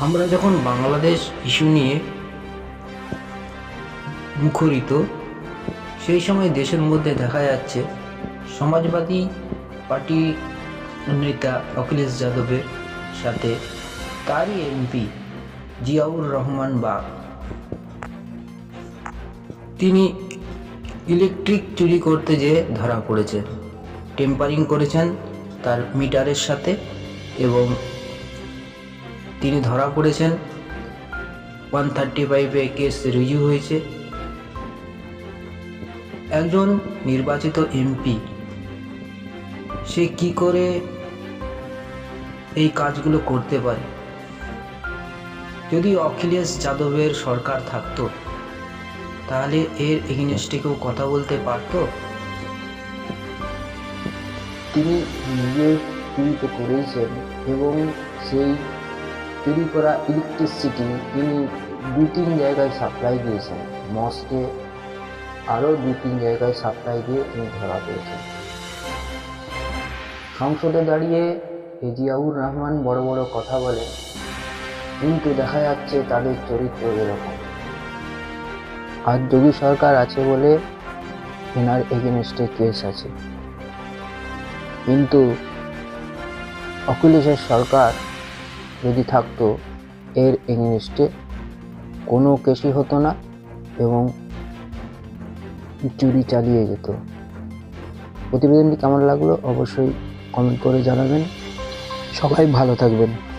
আমরা যখন বাংলাদেশ ইস্যু নিয়ে মুখরিত, সেই সময় দেশের মধ্যে দেখা যাচ্ছে সমাজবাদী পার্টি নেতা অখিলেশ যাদবের সাথে তারই এমপি জিয়াউর রহমান বা তিনি ইলেকট্রিক চুরি করতে যেয়ে ধরা পড়েছে। টেম্পারিং করেছেন তার মিটারের সাথে এবং তিনি ধরা পড়েছেন। ওয়ান থার্টি ফাইভে কেস রিজু হয়েছে। একজন নির্বাচিত এমপি সে কি করে এই কাজগুলো করতে পারে? যদি অখিলেশ যাদবের সরকার থাকতো, তাহলে এর এগেনস্টে কেউ কথা বলতে পারতো? তিনি নিজে তো করেছেন এবং সেই চুরি করা ইলেকট্রিসিটি তিনি দু তিন জায়গায় সাপ্লাই দিয়েছেন। মস্কে আরও দু তিন জায়গায় সাপ্লাই দিয়ে তিনি ধরা পেয়েছেন সংসদে দাঁড়িয়ে এজিয়াউর রহমান বড় বড় কথা বলেন, কিন্তু দেখা যাচ্ছে তাদের চরিত্র এরকম। আর যোগী সরকার আছে বলে এনার এগেনস্টে কেস আছে। কিন্তু অখিলেশের সরকার যদি থাকতো, এর এগেনস্টে কোনো কেসই হতো না এবং চুরি চালিয়ে যেত। প্রতিবেদনটি কেমন লাগল অবশ্যই কমেন্ট করে জানাবেন। সবাই ভালো থাকবেন।